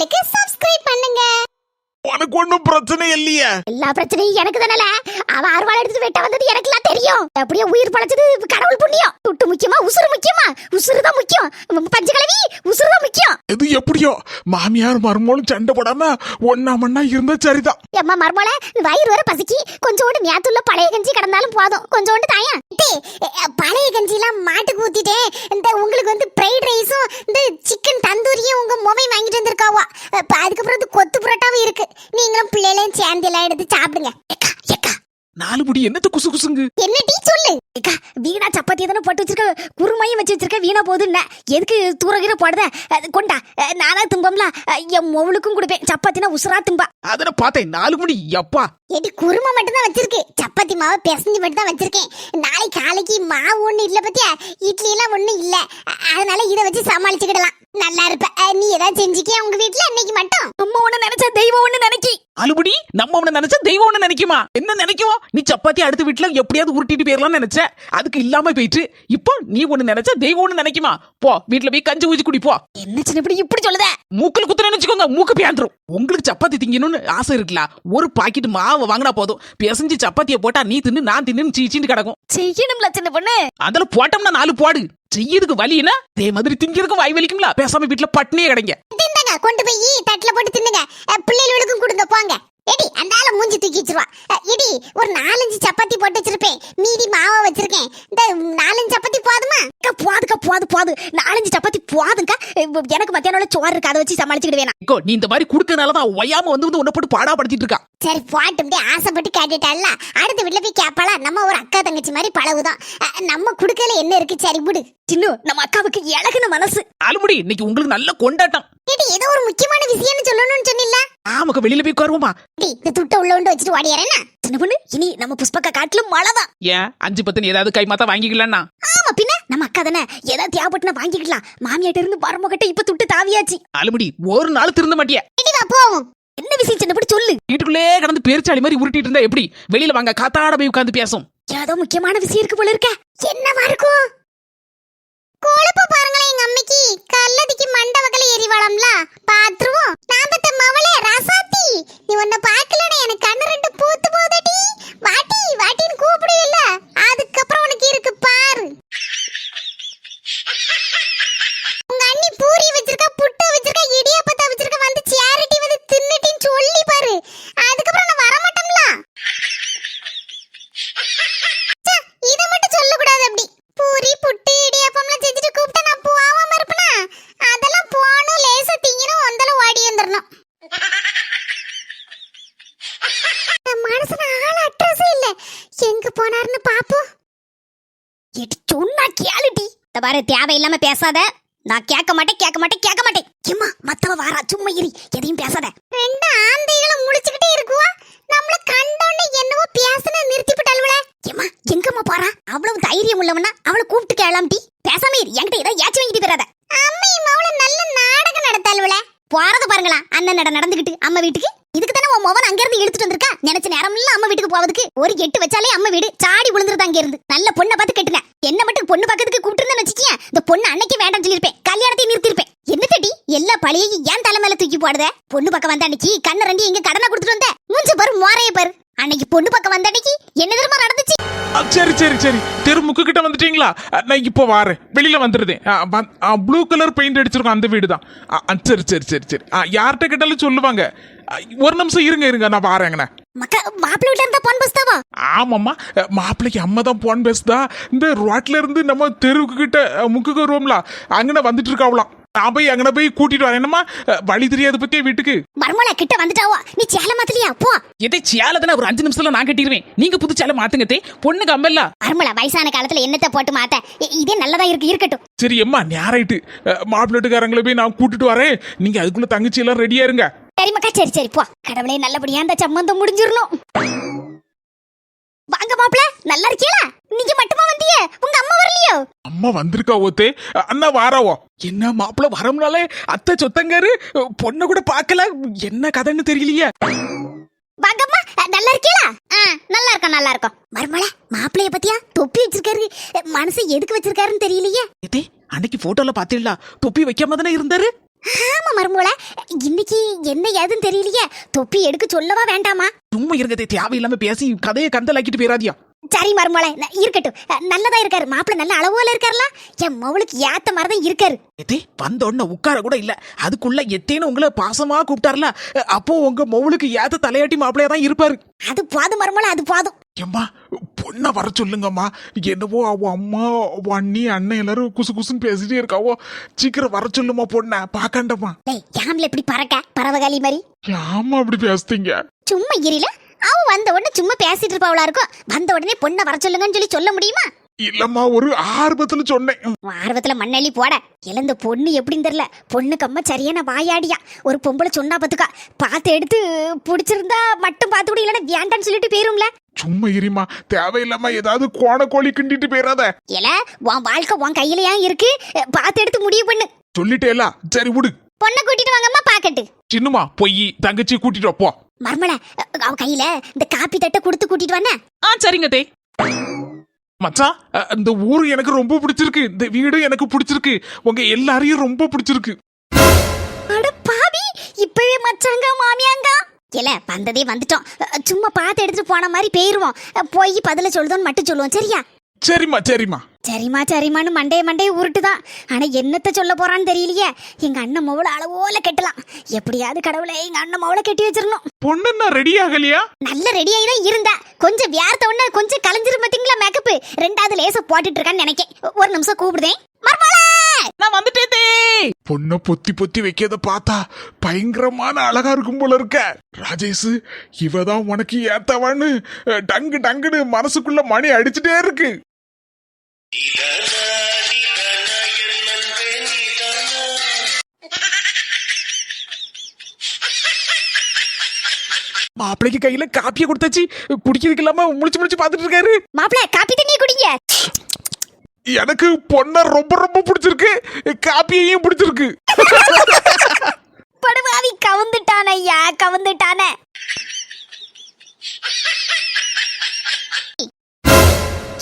சேனலுக்கு சப்ஸ்கிரைப் பண்ணுங்க. உனக்கு ஒண்ணும் பிரச்சனை இல்லையே. எல்லா பிரச்சனையும் எனக்கு தானல அவ அருவாள் எடுத்து வெட்ட வந்தது எனக்குலாம் தெரியும். அப்படியே உயிர் பழைச்சது கடவுள் புண்ணியம். துட்டு முக்கியமா உசுறு முக்கியமா? உசுறு தான் முக்கியம். பஞ்சகலவி உசுறு தான் முக்கியம். இது எப்படியோ மாமியார் மருமகளும் சண்டை போடாம ஒன்னா மண்ணா இருந்தா சரிதான். எம்மா மர்மல வயிறு வர பசிக்கி. கொஞ்சோண்டு நேத்துள்ள பழைய கஞ்சி கிடந்தாலும் போதும். கொஞ்சோண்டு தாயா பழைய கஞ்சிலாம் மாட்டுக்கு ஊத்திட்டேன். இந்த உங்களுக்கு வந்து ஃப்ரைட் ரைஸும் இந்த சிக்கன் தந்தூரியும் உங்க மொபை வாங்கிட்டு வந்திருக்காவா அப்ப அதுக்கப்புறம் வந்து கொத்து புரோட்டாவும் இருக்கு. நீங்களும் பிள்ளைகளையும் சேர்ந்து எல்லாம் எடுத்து சாப்பிடுங்க. எக்கா எக்கா நாலு முடி என்னத்த குசு குசுங்கு? என்ன டீ சொல்லு? அக்கா வீணா சப்பாத்தி தானே போட்டு வச்சிருக்க குருமையும் வச்சு வச்சிருக்க வீணா போகுதுன்ன எதுக்கு தூரகிற போடுத? அது கொண்டா. நானா தும்பம்ல? என் மொவளுக்கும் கொடுப்பேன். சப்பாத்தினா உசுரா தும்பா. அதன பார்த்தேன் நாலு முடி எப்பா? எடி குருமா மட்டும் தான் வச்சிருக்கு. சப்பாத்தி மாவு பிசைஞ்சு மட்டும் தான் வச்சிருக்கேன். நாளைக்கு காலைக்கு மாவு ஒண்ணு இல்ல பத்தியா? இட்லி எல்லாம் ஒண்ணும் இல்ல அதனால இத வச்சு சமாளிச்சுக்கிடலாம். நல்லா இருப்ப. நீ ஏதாவது செஞ்சுக்கியா உங்க வீட்ல? அன்னைக்கு மட்டும். அம்மா ஒண்ணு நினைச்சா தெய்வம் ஒண்ணு நினைக்கி. அலுபடி நம்ம ஒண்ணு நினைச்சா தெய்வம் ஒண்ணு நினைக்குமா? என்ன நினைக்கும் நீ சப்பாத்தி அடுத்த வீட்டுல எப்படியாவது உருட்டிட்டு போயிடலாம்னு நினைச்ச? அதுக்கு இல்லாம போயிட்டு இப்போ நீ ஒண்ணு நினைச்சா தெய்வம் ஒண்ணு நினைக்குமா? போ வீட்டுல போய் கஞ்சி ஊசி குடி போ. என்ன சின்ன இப்படி இப்படி சொல்லுத? மூக்குல குத்துறேன்னு வச்சுக்கோங்க மூக்கு பேந்துரும் உங்களுக்கு சப்பாத்தி திங்கணும்னு ஆசை இருக்குல்ல? ஒரு பாக்கெட் மாவை வாங்கினா போதும். பிசைஞ்சு சப்பாத்தியை போட்டா நீ தின்னு நான் தின்னு சீச்சின்னு கிடக்கும். செய்யணும்ல சின்ன பொண்ணு. அதுல போட்டோம்னா நாலு போடு. செய்யறதுக்கு வலினா அதே மாதிரி திங்கிறதுக்கும் வாய் வலிக்கும்ல? பேசாம வீட்டுல பட்னியே கிடைங்க. தின்னுங்க கொண்டு போய் தட்டுல போட்டு தின்னுங்க. பிள்ளைகளுக்கும் கொடுங்க போங்க. எடி அந்த மூஞ்சி தூக்கி வச்சிருவா. இடி ஒரு நாலஞ்சு சப்பாத்தி போட்டு வச்சிருப்பேன். மீதி மாவை வச்சிருக்கேன். இந்த நாலஞ்சு சப்பாத்தி போதுமா? போதும் போது போது. நாலஞ்சு சப்பாத்தி போதுங்கா எனக்கு மத்தியானம் சோறு இருக்கு அதை வச்சு இக்கோ, நீ இந்த மாதிரி குடுக்கறனாலதான் ஒய்யாம வந்து வந்து உன்னை போட்டு பாடா படுத்திட்டு இருக்கா? சரி போட்டும் ஆசைப்பட்டு கேட்டுட்டால அடுத்த வீட்டுல போய் கேட்பாளா நம்ம ஒரு அக்கா தங்கச்சி மாதிரி பழகுதான். நம்ம குடுக்கல என்ன இருக்கு? சரி விடு. சின்ன நம்ம அக்காவுக்கு இழகுன மனசு. அலுமுடி இன்னைக்கு உங்களுக்கு நல்ல கொண்டாட்டம். ஏதோ ஒரு முக்கியமான விஷயம்னு சொல்லணும்னு சொன்னில்ல ஆமாக்க வெளியில போய் உட்காருவோமா இந்த துட்டை உள்ள கொண்டு வச்சுட்டு ஓடியாரேனா சின்ன பொண்ணு இனி நம்ம புஷ்பக்கா காட்டிலும் மழைதான் ஏன் அஞ்சு பத்து ஏதாவது கை மாத்தா வாங்கிக்கலன்னா? ஆமா பின்ன. நம்ம அக்கா தானே ஏதாவது தேவைப்பட்டுனா வாங்கிக்கலாம். மாமியாட்ட இருந்து மருமகிட்ட இப்ப துட்டு தாவியாச்சு. அலுமுடி ஒரு நாள் திருந்த மாட்டிய? போவோம். என்ன விஷயம் சின்ன சொல்லு. வீட்டுக்குள்ளே கடந்து பேரிச்சாளி மாதிரி உருட்டிட்டு இருந்தா எப்படி? வெளியில வாங்க காத்தாட போய் உட்காந்து பேசும். ஏதோ முக்கியமான விஷயம் இருக்கு போல இருக்க. என்னவா இருக்கும்? கொழுப்பு பாருங்களேன் எங்க அம்மைக்கு. கல்லதிக்கு மண்டவகல எரிவாளம்ல பாத்துருவோம். நான் பத்த மவளே ராசாத்தி. நீ உன்னை பார்க்கலனா எனக்கு கண்ணு ரெண்டு பூத்து போதடி வாட்டி வாட்டின்னு கூப்பிடுவில்ல அதுக்கப்புறம் உனக்கு இருக்கு பாரு. உங்க அண்ணி பூரி வச்சிருக்கா புட்டு வச்சிருக்கா இடியாப்பத்தை வச்சிருக்கா வந்து சேரிட்டி வந்து தின்னுட்டின்னு சொல்லி பாரு அதுக்கப்புறம் நான் வர மாட்டோம்ல ச்சே, இத மட்டும் சொல்லக்கூடாது அப்படி பூரி புட்டு இடியாப்பம்லாம் செஞ்சுட்டு கூப்பிட்டா நான் போகாம இருப்பேனா அதெல்லாம் போகணும் லேசா திங்கணும் வந்தாலும் ஓடி வந்துடணும் என் மனசுல ஆள் அட்ரஸ் இல்ல எங்க போனாருன்னு பாப்போம் எடி சொன்னா கேளுடி இந்த பாரு தேவையில்லாம பேசாத. நான் கேட்க மாட்டேன் கேட்க மாட்டேன் கேட்க மாட்டேன். ஏம்மா மத்தவ வாரா சும்மா இரு. எதையும் பேசாத. ரெண்டு ஆந்தைகளும் முடிச்சுக்கிட்டே இருக்குவா? நம்மள கண்டோன்னு என்னவோ பேசன நிறுத்தி விட்டாளுவல ஏம்மா எங்கம்மா போறா? அவ்வளவு தைரியம் உள்ளவனா அவளை கூப்பிட்டு கேளாம்டி. பேசாம இரு என்கிட்ட ஏதோ ஏச்சு வாங்கிட்டு போறாத அம்மையும் அவளும் போறது பாருங்களா. அண்ணன் நட நடந்துகிட்டு அம்மா வீட்டுக்கு. இதுக்கு தானே உன் மோவன் அங்க இருந்து எடுத்துட்டு வந்திருக்கா? நினைச்ச நேரம் இல்ல அம்மா வீட்டுக்கு போவதுக்கு ஒரு எட்டு வச்சாலே அம்மா வீடு சாடி விழுந்துருது அங்க இருந்து நல்ல பொண்ணை பார்த்து கட்டுங்க. என்ன மட்டும் பொண்ணு பக்கத்துக்கு கூப்பிட்டு வச்சுக்கியா இந்த பொண்ணு அன்னைக்கு வேண்டாம் சொல்லியிருப்பேன். கல்யாணத்தை நிறுத்திருப்பேன் என்ன தட்டி எல்லா பழையையும் ஏன் தலை மேல தூக்கி போடுத பொண்ணு பக்கம் வந்த அன்னைக்கு கண்ணை ரெண்டு எங்க கடனை கொடுத்துட்டு வந்த. மூஞ்ச பாரு மோரைய பாரு. அன்னைக்கு பொண்ணு பக்கம் வந்த அன்னைக்கு என்ன தெரியுமா நடந்துச்சு? சரி சரி சரி. தெருமுக்கு கிட்ட வந்துட்டீங்களா? நான் இப்போ வரேன். வெளியில வந்துருதேன் ப்ளூ கலர் பெயிண்ட் அடிச்சிருக்கோம் அந்த வீடு தான் சரி சரி சரி சரி. யார்கிட்ட கேட்டாலும் சொல்லுவாங்க. ஒரு நிமிஷம் இருங்க இருங்க. நான் வரேங்கண்ணே மக்கா மாப்பிள்ளை வீட்டுல இருந்தா பொன் பஸ்தாவா ஆமாம்மா. மாப்பிள்ளைக்கு அம்மா தான் போன் பேசுதா இந்த ரோட்ல இருந்து நம்ம தெருவுக்கு கிட்ட அ, முக்குக்கு வருவோம்ல. அங்கன வந்துட்டு இருக்காவலாம். நான் போய் அங்கன போய் கூட்டிட்டு வரேன். என்னம்மா? அ, வழி தெரியாத பத்தியே வீட்டுக்கு? மர்மலை கிட்ட வந்துட்டாவோ? நீ சேல மாத்தலையா போ. எதை சேலதானே ஒரு அஞ்சு நிமிஷத்துல நான் கட்டிடுவேன். நீங்க புது சேலை மாத்துங்க தே பொண்ணுக்கு அம்மல்ல மர்மலை வயசான காலத்துல என்னத்தை போட்டு மாத்த? இதே நல்லதா இருக்கு இருக்கட்டும். சரி அம்மா நேராயிட்டு மாப்பிள்ளட்டுக்காரங்களை போய் நான் கூட்டிட்டு வரேன். நீங்க அதுக்குள்ள தங்கச்சி எல்லாம் ரெடியா இருங்க. சரி மக்கா சரி சரி போ. கடவுளே நல்லபடியா அந்த சம்மந்தம் முடிஞ்சிரணும் மாப்பிள நல்லா இருக்கீங்களா நீங்க மட்டுமா வந்தீங்க உங்க அம்மா வரலையோ? அம்மா வந்திருக்கா ஓத்தே. அண்ணா வாராவோ. என்ன மாப்பிள்ள வரம்னாலே அத்தை சொத்தங்காரு பொண்ணை கூட பார்க்கல என்ன கதைன்னு தெரியலையே. வாங்கம்மா நல்லா இருக்கீங்களா ஆ நல்லா இருக்கோம் நல்லா இருக்கோம். மர்மல மாப்பிளைய பத்தியா தொப்பி வச்சிருக்காரு. மனசு எதுக்கு வச்சிருக்காருன்னு தெரியலையே. இதே அன்னைக்கு போட்டோல பாத்தீங்களா? தொப்பி வைக்காம தானே இருந்தாரு? ஆமா மருமோள. இன்னைக்கு என்ன ஏதுன்னு தெரியலையே. தொப்பி எடுக்க சொல்லவா வேண்டாமா? சும்மா இருங்க தே, தேவையில்லாம பேசி கதையை கந்தலாக்கிட்டு போயிடாதியா சரி மருமோள இருக்கட்டும். நல்லதா இருக்காரு. மாப்பிள்ள நல்ல அளவோல இருக்காருல? என் மவளுக்கு ஏத்த மாதிரிதான் இருக்காரு. ஏதே வந்த உடனே உட்கார கூட இல்ல. அதுக்குள்ள எத்தேன்னு உங்களை பாசமா கூப்பிட்டார்ல. அப்போ உங்க மவுளுக்கு ஏத்த தலையாட்டி மாப்பிள்ளையா தான் இருப்பாரு. அது போதும் மருமோள அது போதும். ஏம்மா பொண்ணை வர சொல்லுங்கம்மா. என்னவோ அவ அம்மா அவ அண்ணி அண்ணன் எல்லாரும் குசு குசுன்னு பேசிட்டே இருக்காவோ. சீக்கிரம் வர சொல்லுமா பொண்ணை பாக்கண்டம்மா டேய் யாம்ல இப்படி பறக்க? பறவகாலி மாதிரி? ஏமா அப்படி பேசுறீங்க? சும்மா இரில அவ வந்த உடனே சும்மா பேசிட்டு இருப்பாவளா இருக்கும். வந்த உடனே பொண்ணை வர சொல்லுங்கன்னு சொல்லி சொல்ல முடியுமா? இல்லம்மா ஒரு ஆர்வத்துல சொன்னேன். ஆர்வத்துல மண்ணள்ளி போட. இழந்த பொண்ணு எப்படின்னு தெரியல. பொண்ணுக்கு அம்மா சரியான வாயாடியா. ஒரு பொம்பளை சொன்னா பத்துக்கா. பார்த்து எடுத்து பிடிச்சிருந்தா மட்டும் பார்த்து கூட இல்லைன்னா வேண்டான்னு சொல்லிட்டு போயிரும்ல. சும்மா இருமா. தேவையில்லாம ஏதாவது கோண கோழி கிண்டிட்டு போயிடாத இல்ல உன் வாழ்க்கை உன் கையிலயா இருக்கு. பார்த்து எடுத்து முடிவு பண்ணு. சொல்லிட்டேல. சரி விடு. பொண்ணை கூட்டிட்டு வாங்கம்மா பாக்கட்டு. சின்னம்மா பொய் தங்கச்சி கூட்டிட்டு போ. மர்மல அவ கையில இந்த காப்பி தட்டை கொடுத்து கூட்டிட்டு வானே ஆ சரிங்க தே. மச்சான்? இந்த ஊரு எனக்கு ரொம்ப பிடிச்சிருக்கு. இந்த வீடு எனக்கு பிடிச்சிருக்கு. உங்க எல்லாரையும் ரொம்ப பிடிச்சிருக்கு. அட பாவி இப்பவே மச்சாங்க மாமியாங்க. இல்ல வந்ததே வந்துட்டோம். சும்மா பார்த்து எடுத்துட்டு போன மாதிரி போயிருவோம். போய் பதில சொல்லுதோன்னு மட்டும் சொல்லுவோம் சரியா? சரிம்மா சரிம்மா. சரிம்மா சரிம்மான்னு மண்டைய மண்டைய உருட்டுதான். ஆனா என்னத்த சொல்ல போறான்னு தெரியலையே. எங்க அண்ணன் மவள அளவோல கெட்டலாம். எப்படியாவது கடவுளே எங்க அண்ணன் மவளை கெட்டி வச்சிடணும் பொண்ணு என்ன ரெடி ஆகலையா? நல்ல ரெடியாகி தான் இருந்தா. கொஞ்சம் வியார்த்த உடனே கொஞ்சம் கலைஞ்சிரும் பாத்தீங்களா மேக்கப் ரெண்டாவது லேச போட்டுட்டு இருக்கான்னு நினைக்கேன் ஒரு நிமிஷம் கூப்பிடுதேன். மர்மலா நான் வந்துட்டேன் பொண்ணை பொத்தி பொத்தி வைக்கிறத பார்த்தா பயங்கரமான அழகா இருக்கும் போல இருக்க. ராஜேஷ் இவதான் உனக்கு ஏத்தவான்னு டங்கு டங்குன்னு மனசுக்குள்ள மணி அடிச்சுட்டே இருக்கு. மாப்பிளைக்கு கையில காப்பியை கொடுத்தாச்சு. குடிக்கிறதுக்கு இல்லாம முழிச்சு முழிச்சு பாத்துட்டு இருக்காரு. மாப்பிள காப்பி தண்ணி குடிங்க. எனக்கு பொண்ணை ரொம்ப ரொம்ப பிடிச்சிருக்கு. காப்பியையும் பிடிச்சிருக்கு. படுவாவி கவுந்துட்டான ஐயா கவுந்துட்டான.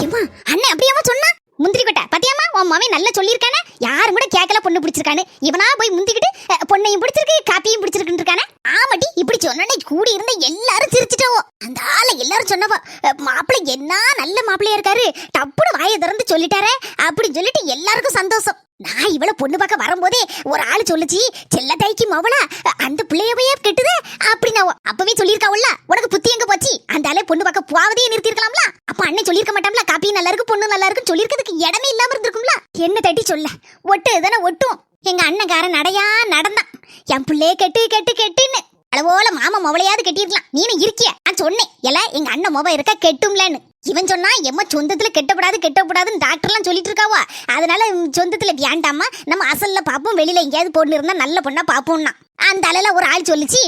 ஏம்மா அண்ணன் அப்படியாமா சொன்னா முந்திரி கொட்டை. பத்தியாமா உன் மாமே நல்லா சொல்லியிருக்கானே? யாரும் கூட கேட்கல பொண்ணு பிடிச்சிருக்கானு இவனா போய் முந்திக்கிட்டு பொண்ணையும் பிடிச்சிருக்கு காப்பியும் பிடிச்சிருக்குன்னு இருக்கானே? ஆமாட்டி இப்படி சொன்னோன்னே கூடி இருந்த எல்லாரும் சிரிச்சிட்டாவோ அந்த ஆளை எல்லாரும் சொன்னவோ அஹ், மாப்பிள்ளை என்ன நல்ல மாப்பிள்ளையா இருக்காரு. டப்புனு வாயை திறந்து சொல்லிட்டாரே அப்படின்னு சொல்லிட்டு எல்லாருக்கும் சந்தோஷம். நான் இவள பொண்ணு பார்க்க வரும்போதே ஒரு ஆள் சொல்லுச்சு செல்ல தைக்கு மவளா அந்த பிள்ளையவையே கெட்டுது அப்படின்னு அவ அப்பவே சொல்லியிருக்காவுல்ல உனக்கு புத்தி எங்க போச்சு? அந்த ஆளே பொண்ணு பார்க்க போவதே நிறுத்திருக்கலாம்ல அப்ப அண்ணன் சொல்லியிருக்க மாட்டாம்ல காப்பி நல்லா இருக்கு பொண்ணு நல்லா இருக்குன்னு சொல்லியிருக்கிறதுக்கு இடமே இல்லாம இருந்திருக்கும்ல? என்ன தட்டி சொல்ல ஒட்டு தானே ஒட்டும். எங்க அண்ணன்காரன் நடையா நடந்தான். என் பிள்ளைய கெட்டு கெட்டு கெட்டுன்னு. அளவோல மாமா மொவளையாவது கெட்டிருக்கலாம். நீனு இருக்கிய? நான் சொன்னேன். எல எங்க அண்ணன் மொபைல் இருக்க கெட்டும்லன்னு. இவன் சொன்னா எம்ம சொந்தத்துல கெட்டப்படாது கெட்டப்படாதுன்னு டாக்டர்லாம் சொல்லிட்டு இருக்காவா அதனால சொந்தத்துல வேண்டாமா நம்ம அசல்ல பாப்போம் வெளியில எங்கேயாவது பொண்ணு இருந்தா நல்ல பொண்ணா பாப்போம்னா. அந்த அலையில ஒரு ஆள் சொல்லிச்சு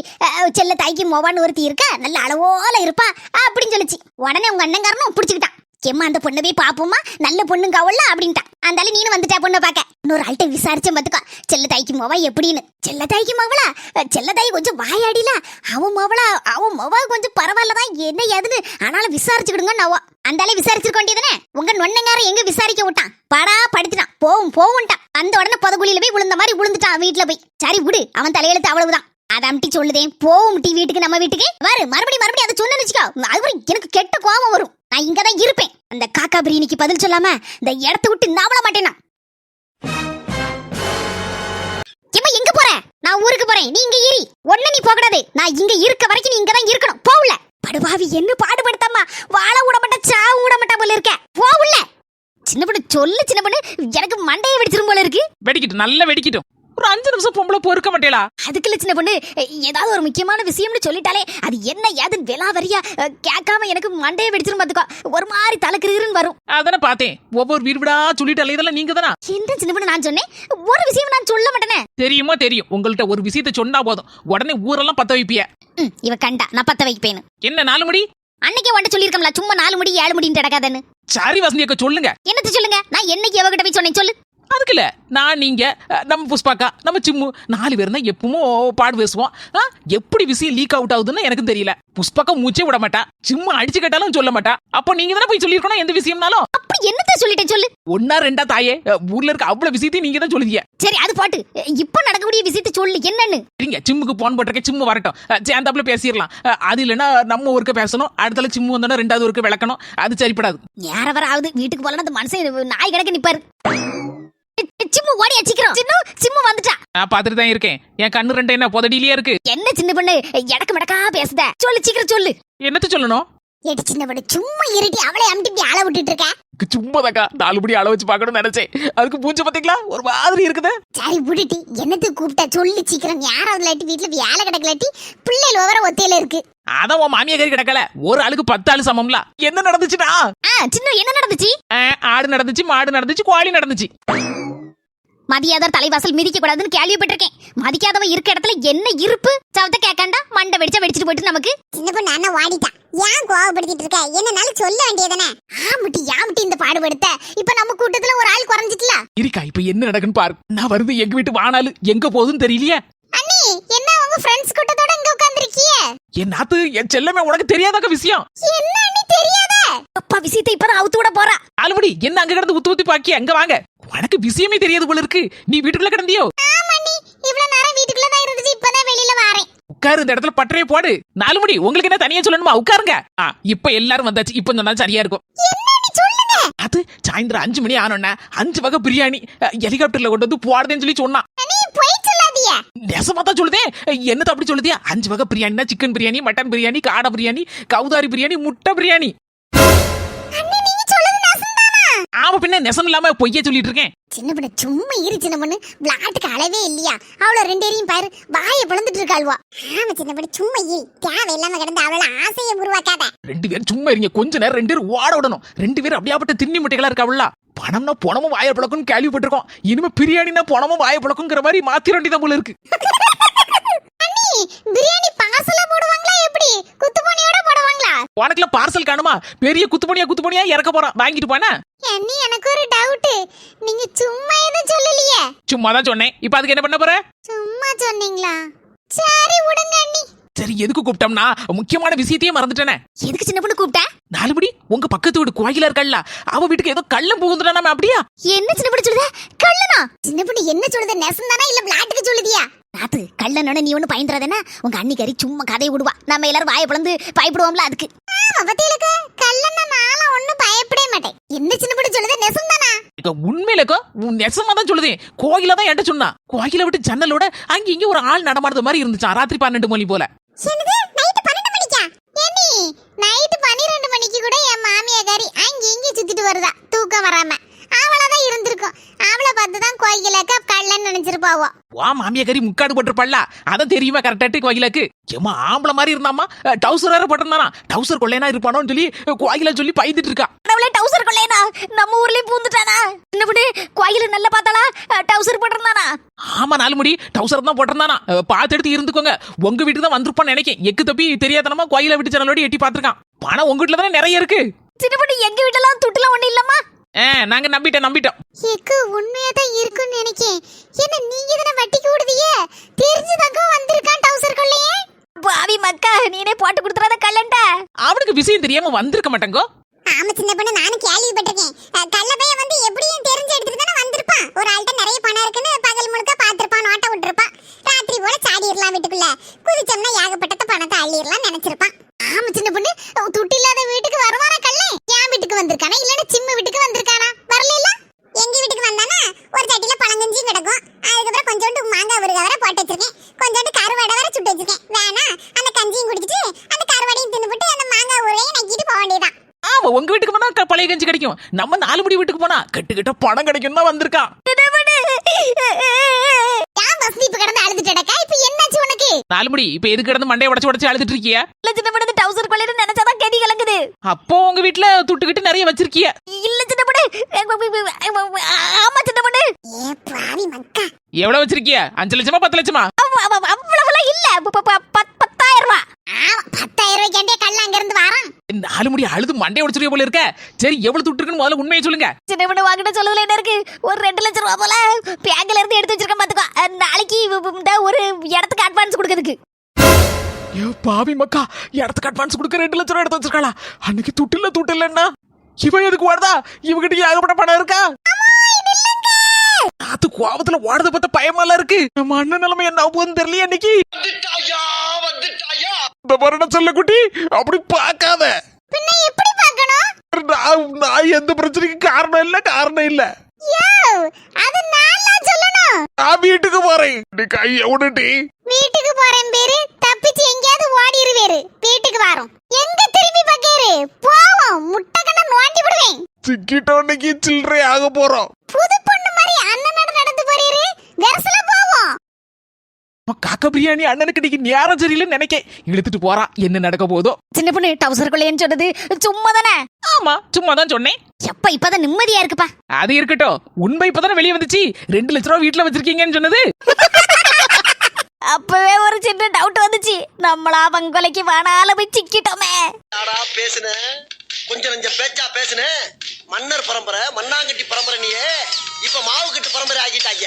செல்ல தாய்க்கு மொவான்னு ஒருத்தி இருக்க? நல்ல அளவோல இருப்பா. அப்படின்னு சொல்லிச்சு. உடனே உங்க அண்ணன்காரனும் பிடிச்சிக்கிட்டான். எம்மா அந்த பொண்ணை போய் பாப்போமா? நல்ல பொண்ணுங்க அவள்ல அப்படின்ட்டா. அந்த நீனு வந்துட்டா பொண்ணை பார்க்க. இன்னொரு ஆள்கிட்ட விசாரிச்சேன் பார்த்துக்கோ. செல்ல தாய்க்கு மோவா எப்படின்னு. செல்ல தாய்க்கு மோவலா? செல்ல தாய் கொஞ்சம் வாயாடில? அவன் மோவலா அவன் மோவா கொஞ்சம் பரவாயில்லதான் என்ன ஏதுன்னு? ஆனாலும் விசாரிச்சுக்கிடுங்க நவா. அந்தாலே ஆளை விசாரிச்சிருக்க உங்க நொண்ணங்காரன் எங்க விசாரிக்க விட்டான்? படா படுத்துட்டான். போவும் போவும்ட்டான் அந்த உடனே புதகுழியில போய் விழுந்த மாதிரி விழுந்துட்டான் வீட்டுல போய். சரி விடு. அவன் தலையெழுத்து அவ்வளவுதான். அதை சொல்லுதேன். போவும் டி வீட்டுக்கு நம்ம வீட்டுக்கு. வரு மறுபடியும் மறுபடியும் அதை சொன்னு வச்சுக்கோ. அது எனக்கு கெட்ட கோவம் வரும். நான் இங்க தான் இருப்பேன். அந்த காக்கா பிரியாணிக்கு பதில் சொல்லாம இந்த இடத்த விட்டு நாவல மாட்டேனா? ஏம்மா எங்க போற? நான் ஊருக்கு போறேன். நீ இங்க ஏறி ஒண்ணு நீ போகக்கூடாது. நான் இங்க இருக்க வரைக்கும் நீ இங்க தான் இருக்கணும் போகல படுபாவி என்ன பாடுபடுத்தாமா வாழ விட மாட்டா சாவு விட மாட்டா போல இருக்க. போகல சின்ன பொண்ணு சொல்லு சின்ன பொண்ணு. எனக்கு மண்டையை வெடிச்சிரும் போல இருக்கு. வெடிக்கட்டும் நல்லா வெடிக்கட்டும். ஒரு அஞ்சு நிமிஷம் பொம்பளை பொறுக்க மாட்டேலா அதுக்குள்ள சின்ன பொண்ணு ஏதாவது ஒரு முக்கியமான விஷயம்னு சொல்லிட்டாலே அது என்ன ஏதுன்னு விலாவரியா அஹ், கேட்காம எனக்கு மண்டையை வெடிச்சிரும் பாத்துக்கோ. ஒரு மாதிரி தலைக்கிருன்னு வரும். அதானே பார்த்தேன். ஒவ்வொரு வீடு வீடா சொல்லிட்டாலே இதெல்லாம் நீங்க தானா என்ன சின்ன பொண்ணு நான் சொன்னேன்? ஒரு விஷயம் நான் சொல்ல மாட்டேனே. தெரியுமா தெரியும். உங்கள்ட்ட ஒரு விஷயத்த சொன்னா போதும். உடனே ஊரெல்லாம் பத்த வைப்பிய. இவ கண்டா. நான் பத்த வைப்பேன்னு. என்ன நாலு மணி அன்னைக்கே உன்ட்ட சொல்லியிருக்கோம்ல சும்மா நாலு முடி ஏழு முடின்னு கிடக்காதன்னு சரி வசந்தி அக்கா சொல்லுங்க. என்னத்த சொல்லுங்க? நான் என்னைக்கு எவகிட்ட போய் சொன்னேன் சொல்லு. அதுக்கு இல்ல நான் நீங்க அஹ், நம்ம புஷ்பாக்கா நம்ம சிம்மு நாலு பேரும் தான் எப்பவும் பாடு பேசுவோம். எப்படி விஷயம் லீக் அவுட் ஆகுதுன்னு எனக்கும் தெரியல. புஷ்பாக்கா மூச்சே விட மாட்டா. சிம்மு அடிச்சு கேட்டாலும் சொல்ல மாட்டா. அப்போ நீங்க தானே போய் சொல்லிருக்கணும் எந்த விஷயம்னாலும்? அப்படி என்னத்த சொல்லிட்டேன் சொல்லு? ஒன்னா ரெண்டா தாயே ஊர்ல இருக்க அவ்வளவு விஷயத்தையும் நீங்க தான் சொல்லுவீங்க. சரி அது பாட்டு. இப்ப நடக்கக்கூடிய விஷயத்த சொல்லு. என்னன்னு? சரிங்க சிம்முக்கு போன் போட்டிருக்கேன். சிம்மு வரட்டும். சேர்ந்தாப்புல பேசிடலாம். அது இல்லைன்னா நம்ம ஒருக்க பேசணும். அடுத்தால சிம்மு வந்தோன்னா ரெண்டாவது ஒருக்க விளக்கணும். அது சரிப்படாது. நேர வர ஆகுது. வீட்டுக்கு போலாம் அந்த மனுஷன் நாய் கிடக்க நிப்பாரு. சிம்மு ஓடி அடிக்கிறோம் சின்ன சிம்மு வந்துட்டா. நான் பார்த்துட்டு தான் இருக்கேன். என் கண்ணு ரெண்டு என்ன புதடியிலேயே இருக்கு. என்ன சின்ன பொண்ணு? எடக்கு மடக்கா பேசுத. சொல்லு சீக்கிரம் சொல்லு. என்னத்த சொல்லணும்? எடி சின்ன பொண்ணு சும்மா இருட்டி அவளை அமுட்டி ஆள விட்டுட்டு இருக்க. சும்மாதாக்கா. நாலுபடி அளவு வச்சு பார்க்கணும்னு நினைச்சேன். அதுக்கு பூச்சி பாத்தீங்களா? ஒரு மாதிரி இருக்குது. சரி விடுட்டி என்னத்துக்கு கூப்பிட்ட? சொல்லு சீக்கிரம். யாராவது இல்லாட்டி வீட்டுல வேலை கிடக்கலாட்டி பிள்ளைகள் ஒவ்வொரு ஒத்தையில இருக்கு. அதான் உன் மாமியா கறி கிடக்கல. ஒரு ஆளுக்கு பத்து ஆளு சமம்ல. என்ன நடந்துச்சுடா ஆ சின்ன என்ன நடந்துச்சு? ஆடு நடந்துச்சு மாடு நடந்துச்சு கோழி நடந்துச்சு. மதியாதார் தலைவாசல் மிதிக்க கூடாதுன்னு கேள்விப்பட்டிருக்கேன். மதிக்காதவ இருக்க இடத்துல என்ன இருப்பு? சவத்த கேட்காண்டா? மண்டை வெடிச்சா வெடிச்சிட்டு போயிட்டு நமக்கு? சின்ன பொண்ணு அண்ணா வாடிட்டா. ஏன் கோவப்படுத்திட்டு இருக்க? என்னனாலும் சொல்ல வேண்டியதானே ஆமுட்டி யாமுட்டி இந்த பாடுபடுத்த. இப்ப நம்ம கூட்டத்துல ஒரு ஆள் குறைஞ்சிட்டல இருக்கா இப்ப என்ன நடக்குன்னு பாரு. நான் வருது எங்க வீட்டு வானாலு எங்க போகுதுன்னு தெரியலையே? அண்ணி என்ன உங்க ஃப்ரெண்ட்ஸ் கூட்டத்தோட இங்க உட்கார்ந்திருக்கிய? என் நாத்து என் செல்லமே உனக்கு தெரியாதாக்க விஷயம்? என்ன அண்ணி தெரியாத? அப்பா விஷயத்தை இப்பதான் அவுத்து விட போறா. ஆலுபடி என்ன அங்க கிடந்து உத்து ஊத்தி பாக்கி அங்க வாங்க. உனக்கு விஷயமே தெரியாது போல இருக்கு. நீ வீட்டுக்குள்ள கிடந்தியோ? உட்காரு இந்த இடத்துல பட்டறைய போடு. நாலு மணி உங்களுக்கு என்ன தனியா சொல்லணுமா? உட்காருங்க. இப்ப எல்லாரும் வந்தாச்சு. இப்ப சொன்னா சரியா இருக்கும். அது சாயந்தரம் அஞ்சு மணி ஆனோன்னா அஞ்சு வகை பிரியாணி ஹெலிகாப்டர்ல கொண்டு வந்து போடுதேன்னு சொல்லி சொன்னான். நெசமா தான் சொல்லுதே. என்னது அப்படி சொல்லுதே? அஞ்சு வகை பிரியாணினா சிக்கன் பிரியாணி மட்டன் பிரியாணி காடை பிரியாணி கவுதாரி பிரியாணி முட்டை பிரியாணி. ஆமா பின்ன நெசம் இல்லாம பொய்ய சொல்லிட்டு இருக்கேன் சின்ன பொண்ணு சும்மா இரு சின்ன பொண்ணு. விளாட்டுக்கு அளவே இல்லையா? அவள ரெண்டு பேரையும் பாரு. வாயை பிளந்துட்டு இருக்காள்வா ஆமா சின்ன பொண்ணு சும்மா இரு. தேவையில்லாம கிடந்து அவள ஆசையை உருவாக்காத. ரெண்டு பேரும் சும்மா இருங்க. கொஞ்ச நேரம் ரெண்டு பேரும் ஓட விடணும். ரெண்டு பேரும் அப்படியாப்பட்ட திண்ணி முட்டைகளா இருக்காவுல பணம்னா பணமும் வாய பழக்கம்னு கேள்விப்பட்டிருக்கோம். இனிமே பிரியாணினா பணமும் வாய பழக்கம்ங்கிற மாதிரி மாத்திர வேண்டியதான் போல இருக்கு அண்ணி பிரியாணி பாசலா போடுவாங்களா எப்படி குத்துமணியோட போடுவாங்களா உனக்குல பார்சல் காணுமா? பெரிய குத்துமணியா குத்துமணியா இறக்க போறான் வாங்கிட்டு போனா? அண்ணி எனக்கு ஒரு டவுட் நீங்க சும்மா எதுவும் சொல்லலையே. சும்மா தான் சொன்னேன். இப்ப அதுக்கு என்ன பண்ண போற? சும்மா சொன்னீங்களா? சரி விடுங்க அண்ணி. சரி எதுக்கு கூப்பிட்டோம்னா? முக்கியமான விஷயத்தையே மறந்துட்டேனே. எதுக்கு சின்ன பொண்ணு கூப்பிட்ட? நாலுபடி உங்க பக்கத்து வீடு கோயிலா இருக்கல்ல அவ வீட்டுக்கு ஏதோ கள்ளம் புகுந்துட்டா நம்ம அப்படியா? என்ன சின்ன பொண்ணு சொல்லுத? கள்ளனா? சின்ன பொண்ணு என்ன சொல்லுது? நெசந்தானா இல்ல விளாட்டுக்கு சொல்லுதியா? நாத்து கள்ளனோட நீ ஒண்ணு பயந்துறாதேனா உங்க அன்னிக்கறி சும்மா கதையை விடுவா. நம்ம எல்லாரும் வாயை பிளந்து பயப்படுவோம்ல அதுக்கு. ஆமா பத்தியிலக்கு கல்லன்னா நானும் ஒண்ணும் பயப்படவே மாட்டேன். என்ன சின்ன பொண்ணு சொல்லுது நெசந்தானா இக்க உண்மையிலக்கோ? உன் நெசமா தான் சொல்லுதேன் கோயில தான் என்கிட்ட சொன்னா. கோயில விட்டு ஜன்னலோட அங்க இங்க ஒரு ஆள் நடமாடுற மாதிரி இருந்துச்சான் ராத்திரி பன்னெண்டு மணி போல. என்னது? நைட்டு பன்னெண்டு மணிக்கா? ஏனி நைட்டு பன்னிரெண்டு மணிக்கு கூட என் மாமியாக்காரி அங்க இங்க சுத்திட்டு வருதா. தூக்கம் வராம. அவளதான் இருந்திருக்கும். அவளை பார்த்து தான் கோயிலக்க கள்ளன்னு நினைச்சிருப்பாவோ. வா மாமியா கறி முக்காடு போட்டிருப்பாள்ல. அதான் தெரியுமா கரெக்டாட்டு கோயிலுக்கு? ஏமா ஆம்பளை மாதிரி இருந்தாமா டவுசர் வேற போட்டிருந்தானா? டவுசர் கொள்ளையனா இருப்பானோன்னு சொல்லி கோயில சொல்லி பயந்துட்டு இருக்கா. கடவுளே டவுசர் கொள்ளையனா? நம்ம ஊர்லயும் பூந்துட்டானா? என்ன பண்ணு கோயில நல்ல பார்த்தாளா? டவுசர் போட்டிருந்தானா? ஆமா நாலு முடி. டவுசர் தான் போட்டிருந்தானா? பார்த்து எடுத்து இருந்துக்கோங்க. உங்க வீட்டுக்கு தான் வந்திருப்பான்னு நினைக்கேன். எக்கு தப்பி தெரியாதனமா கோயில விட்டு ஜன்னலோட எட்டி பார்த்திருக்கான். பணம் உங்க வீட்டுல தானே நிறைய இருக்கு. சின்ன பொண்ணு எங்க வீட்டெல்லாம் துட்டுலாம் ஒண்ணு இல்லம்மா. ஆ, நாங்க நம்பிட்டோம் நம்பிட்டோம். எக்கு உண்மையா தான் இருக்கும்னு நினைக்கேன். என்ன நீங்க தானே வட்டிக்கு விடுதியே தெரிஞ்சுதாக்கா வந்திருக்கான் டவுசர் கொள்ளையே? பாவி மக்கா நீனே போட்டு கொடுத்துறாத கள்ளன்டா. அவனுக்கு விஷயம் தெரியாம வந்திருக்க மாட்டேங்கோ. ஆமா சின்ன பொண்ணு நானும் கேள்விப்பட்டிருக்கேன். கள்ள பையன் வந்து எப்படியும் தெரிஞ்சு எடுத்துட்டு தானே வந்திருப்பான். ஒரு ஆள்கிட்ட நிறைய பணம் இருக்குன்னு பகல் முழுக்க பார்த்திருப்பான் நோட்டை விட்டுருப்பான் ராத்திரி போல சாடிடலாம் வீட்டுக்குள்ள குதிச்சோம்னா ஏகப்பட்டத பணத்தை அள்ளிடலாம் நினைச்சிருப்பான் ஆமா சின்ன பொண்ணு அவன் துட்டு இல்லாத வீட்டுக்கு வருவானா கள்ளே என் வீட்டுக்கு வந்திருக்கானா இல்லன்னா சிம்ம வீட்டுக்கு வந்திருக்கானா வரல எங்க வீட்டுக்கு வந்தானா ஒரு சட்டில பழங்கஞ்சியும் கிடக்கும் அதுக்கப்புறம் கொஞ்சோண்டு மாங்காய் ஊறுகாய் வேற போட்டு வச்சிருக்கேன் கொஞ்சோண்டு கருவாடை வேற சுட்டு வச்சிருக்கேன் வேணா அந்த கஞ்சியும் குடிச்சிட்டு அந்த கருவாடையும் தின்னுபிட்டு அந்த மாங்காய் ஊறுகாயும் நக்கிட்டு போக வேண்டியதான் ஆமா உங்க வீட்டுக்கு போனா க- பழைய கஞ்சி கிடைக்கும் நம்ம நாலு முடி வீட்டுக்கு போனா கட்டு கிட்ட பணம் கிடைக்கும் தான் வந்திருக்கான் வசதி இப்ப எதுக்கு கிடந்து மண்டையை உடச்சு உடச்சு அழுதுட்டு இருக்கிய? இல்ல சின்ன பொண்ணு டவுசர் கொள்ளையன்னு நினைச்சாதான் கெதி கலங்குது. அப்போ உங்க வீட்டுல துட்டுக்கிட்டு நிறைய வச்சிருக்கிய? இல்ல சின்ன ஆமா சின்ன பொண்ணு ஏ பாவி மக்கா. எவ்வளவு வச்சிருக்கிய? அஞ்சு லட்சமா பத்து லட்சமா? அவ்வளவுலாம் இல்ல. பத்தாயிரம் ரூபாய். பத்தாயிரம் ரூபாய்க்காண்டே கல்ல அங்க இருந்து வரான். நாலு முடி அழுது மண்டை உடைச்சிருக்க போல இருக்க. சரி எவ்வளவு துட்டு இருக்குன்னு முதல்ல உண்மையை சொல்லுங்க. சின்ன பொண்ணு வாங்கிட்ட சொல்லுதுல என்ன இருக்கு? ஒரு ரெண்டு லட்சம் ரூபா போல பேங்க்ல இருந்து எடுத்து வச்சிருக்கேன் பாத்துக்கோ. நாளைக்கு ஒரு இடத்துக்கு அட்வான்ஸ் கொடுக்கறதுக்கு. ஏ பாவி மக்கா. இடத்துக்கு அட்வான்ஸ் கொடுக்க ரெண்டு லட்சம் ரூபா எடுத்து வச்சிருக்காளா? அன்னைக்கு துட்டு இல்ல துட்டு இல்லன்னா? இவன் எதுக்கு ஓடுதா இவகிட்ட ஏகப்பட்ட பணம் இருக்கா? அது கோபத்துல ஓடுறத பார்த்தா பயமாலாம் இருக்கு. நம்ம அண்ணன் நிலைமை என்ன ஆகுதுன்னு தெரியல இன்னைக்கு வந்துட்டாயா வந்துட்டாயா? இந்த மரண செல்ல குட்டி அப்படி பார்க்காத. பின்ன எப்படி பார்க்கணும்? நான் நான் எந்த பிரச்சனைக்கும் காரணம் இல்ல காரணம் இல்ல. யோ அது நான் சொல்லணும். நான் வீட்டுக்கு போறேன். நீ கைய விடுட்டி வீட்டுக்கு போறேன் பேரு தப்பிச்சு எங்கேயாவது ஓடிடுவேரு வீட்டுக்கு வரோம். எங்க திரும்பி பார்க்கேரு? போவோம். முட்டை கண்ண நோண்டி விடுவேன். சிக்கிட்டோன்னைக்கு சில்லறை ஆக போறோம். புது பொண்ணு மாதிரி அண்ணனோட நடந்து போறீரு வெரசல போவோம் அவன் காக்கா பிரியாணி அண்ணனுக்கு இன்னைக்கு நேரம் சரியில்லைன்னு நினைக்க இழுத்துட்டு போறா. என்ன நடக்க போதோ. சின்ன பொண்ணு டவுசருக்குள்ளேன்னு சொன்னது சும்மா தானே ஆமா சும்மா தான் சொன்னேன். எப்ப இப்பதான் நிம்மதியா இருக்குப்பா. அது இருக்கட்டும். உண்மை இப்பதானே வெளியே வந்துச்சு. ரெண்டு லட்ச ரூபா வீட்டுல வச்சிருக்கீங்கன்னு சொன்னது. அப்பவே ஒரு சின்ன டவுட் வந்துச்சு. நம்மளா பங்கொலைக்கு வானால போய் சிக்கிட்டோமே. யாரா பேசுன? கொஞ்சம் நஞ்ச பேச்சா பேசுன? மன்னர் பரம்பரை மண்ணாங்கட்டி பரம்பரை நீயே. இப்ப மாவு கட்டு பரம்பரை ஆகிட்டாங்க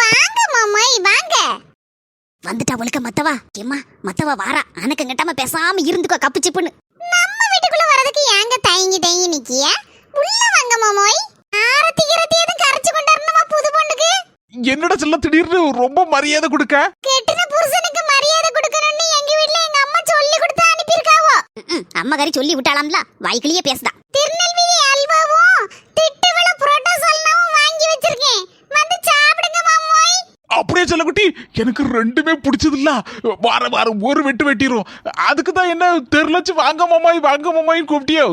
வாங்க மாமாய் வாங்க வந்துட்டா ஒழுக்க மத்தவா? ஏம்மா மத்தவா வாரா. அனக்கம் கட்டாம பேசாம இருந்துக்கோ கப்பு சிப்புன்னு நம்ம வீட்டுக்குள்ள வரதுக்கு ஏங்க தயங்கி தயங்கி நிக்கிய? உள்ள வாங்க மாமாய். ஆரத்தி கிரத்தி எதுவும் கரைச்சு கொண்டாருணுமா புது பொண்ணுக்கு? என்னடா செல்ல திடீர்னு ரொம்ப மரியாதை கொடுக்க? கெட்டின புருஷனுக்கு மரியாதை கொடுக்கணும்னு எங்க வீட்ல எங்க அம்மா சொல்லி கொடுத்து அனுப்பியிருக்காவோ? ம்ம், அம்மா கறி சொல்லி விட்டாளாம்ல. வாய்க்கிலேயே பேசுதா திருநெல்வேலி அல்வாவும் திட்டுவில புரோட்டா சல்னாவும் வாங்கி வச்சிருக்கேன். வந்து அப்படியே சொல்ல அப்படியே எனக்கு ரெண்டுமே பிடிச்சதில்ல. வாரம் வார வாரம் ஒரு வெட்டு வெட்டிடும் அதுக்கு தான் என்ன தெருலச்சு வாங்க மாமாய் வாங்க மாமாய் கூப்பிட்டியோ?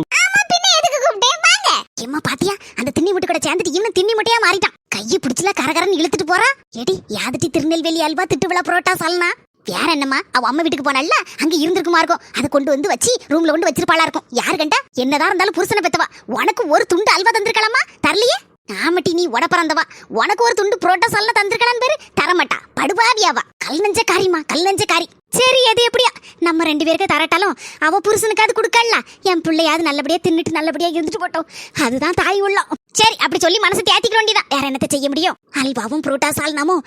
எம்மா வாங்க. பாத்தியா? அந்த திண்ணி முட்டு கூட சேர்ந்துட்டு இன்னும் திண்ணி முட்டையா மாறிட்டான். கையை பிடிச்சல கரகரன்னு இழுத்துட்டு போறா. எடி யாதிட்டி திருநெல்வேலி அல்வா திட்டுவிழா புரோட்டா சால்னா? வேற என்னம்மா? அவ அம்மா வீட்டுக்கு போனால அங்க இருந்திருக்குமா இருக்கும். அதை கொண்டு வந்து வச்சு ரூம்ல கொண்டு வச்சிருப்பாளா இருக்கும். யாரு கண்டா? என்னதான் இருந்தாலும் புருஷனை பெத்தவா. உனக்கு ஒரு துண்டு அல்வா தந்திருக்கலாமா? தரலையே? ஆமட்டி நீ உட பிறந்தவா. உனக்கு ஒரு துண்டு புரோட்டா சால்னா தந்திருக்கலான்னு பேரு? தரமாட்டா. படுபாவியாவா. கல் நெஞ்ச காரிமா கல் நெஞ்ச காரி. சரி எது எப்படியா? நம்ம ரெண்டு பேருக்கு தரட்டாலும் அவ புருஷனுக்காவது கொடுக்கல என் பிள்ளையாவது நல்லபடியா தின்னுட்டு நல்லபடியா இருந்துட்டு போட்டோம். அதுதான் தாய் உள்ளம். சரி அப்படி சொல்லி மனசு தேத்திக்க வேண்டியதான் வேற என்னத்த செய்ய முடியும்? அல்வாவும் புரோட்டா சால்னாமும்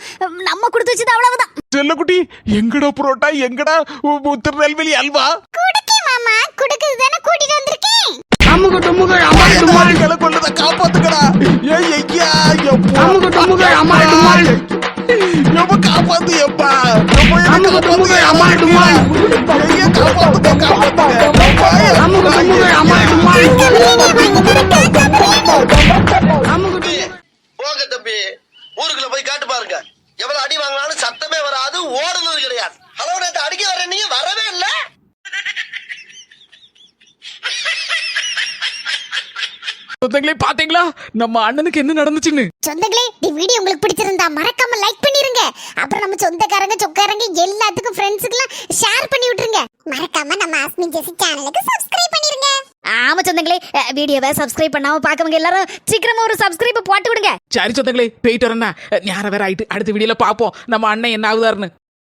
நம்ம கொடுத்து வச்சது அவ்வளவுதான். செல்லக்குட்டி எங்கடா புரோட்டா? எங்கடா திருநெல்வேலி அல்வா? குடுக்கே மாமா குடுக்குது தானே கூட்டிட்டு வந்திருக்கேன். நாய்களை கொள்ளுத காப்பாத்துக்கடா. ஏய் ஐயா எப்பா. எப்ப காப்பாத்து எப்பா? என்ன காப்பாத்து அம்மா டுமா ஐயா காப்பாத்துங்க காப்பாத்துங்க. போங்க தம்பி ஊருக்குள்ள போய் காட்டு பாருங்க. எவ்வளவு அடி வாங்கினாலும் சத்தமே வராது ஓடுனது கிடையாது. ஹலோ நேத்து அடிக்க வர நீங்க வரவே இல்ல. சொந்தங்களே பாத்தீங்களா? நம்ம அண்ணனுக்கு என்ன நடந்துச்சுன்னு? சொந்தங்களே இந்த வீடியோ உங்களுக்கு பிடிச்சிருந்தா மறக்காம லைக் பண்ணிருங்க. அப்புறம் நம்ம சொந்தக்காரங்க சொக்காரங்க எல்லாத்துக்கும் ஃப்ரெண்ட்ஸுக்குலாம் ஷேர் பண்ணி விட்டுருங்க. மறக்காம நம்ம ஆஸ்மி ஜெசி சேனலுக்கு சப்ஸ்கிரைப் பண்ணிருங்க. ஆமா சொந்தங்களே வீடியோவை சப்ஸ்கிரைப் பண்ணாம பாக்கவங்க எல்லாரும் சீக்கிரமா ஒரு சப்ஸ்கிரைப் போட்டு விடுங்க. சரி சொந்தங்களே போயிட்டு வரேன்னா நேரம் வேற ஆயிட்டு. அடுத்த வீடியோல பாப்போம். நம்ம அண்ணன் என்ன ஆகுதாருன்னு.